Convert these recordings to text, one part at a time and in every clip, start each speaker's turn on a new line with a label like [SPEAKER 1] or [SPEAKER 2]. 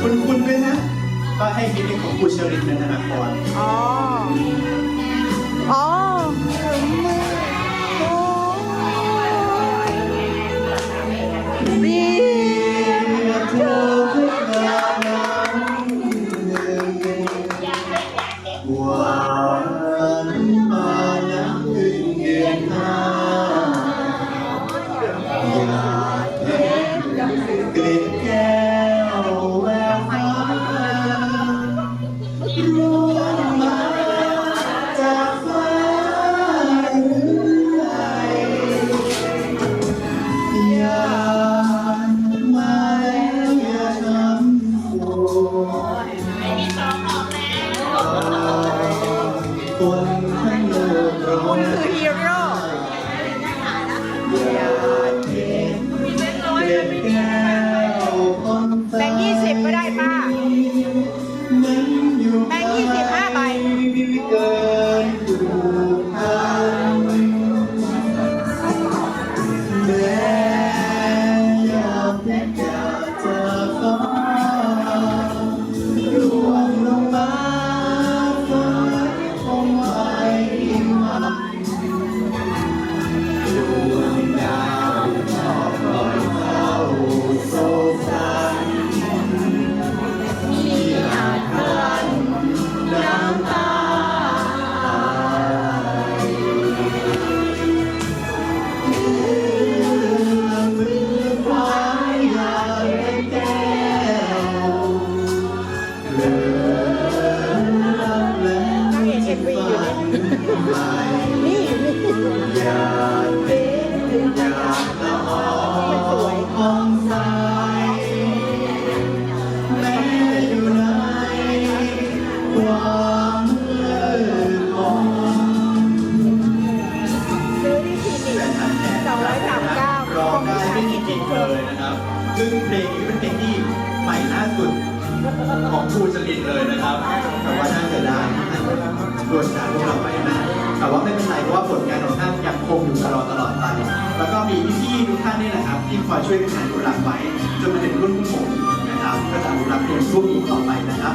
[SPEAKER 1] คุณคุณไหมฮะ ก็ให้คิดในของคุณเชอรินนันทนาพร อ๋อ ค น
[SPEAKER 2] ให
[SPEAKER 1] ม่
[SPEAKER 2] นี่
[SPEAKER 1] อยากเป็นอยากละอท้องใสแม้อยู่ในความเลิศของ
[SPEAKER 2] ซื้อที่คลินิกสองร้อยสามเก้า
[SPEAKER 1] ร้องได้ไม่มีผิดเลยนะครับ ซึ่งเพลงนี้เป็นเพลงที่ใหม่ล่าสุดของครูจรินเลยนะครับ แต่ว่าน่าจะได้ ที่ท่านโดนจากพวกเราไปนะแต่ว่าไม่เป็นไรเพราะว่าผลงานของท่านยังคงอยู่ตลอดตลอดไป แล้วก็มีพี่ๆทุกท่านนี่แหละครับที่คอยช่วยกันอนุรักษ์ไว้จนมาถึงรุ่นพวกผมนะครับก็จะอนุรักษ์เพลงพวกนี้ต่อไปนะครับ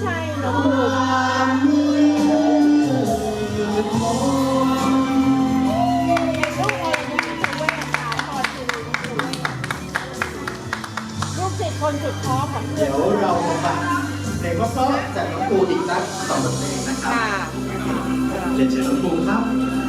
[SPEAKER 2] ใช่หนู
[SPEAKER 1] ความมืดมน
[SPEAKER 2] ลูกเองนะคือเวทสายพอคือลูกศิษย์คนสุดท้องของเพื่อ
[SPEAKER 1] เดี๋
[SPEAKER 2] น
[SPEAKER 1] ยวเรามาฟังเพลงเพราะๆจากน้องปูอีกสักสองบทเพลงนะครับ
[SPEAKER 2] ค่ะ
[SPEAKER 1] เรียนเชิญน้องปูครับ
[SPEAKER 2] ค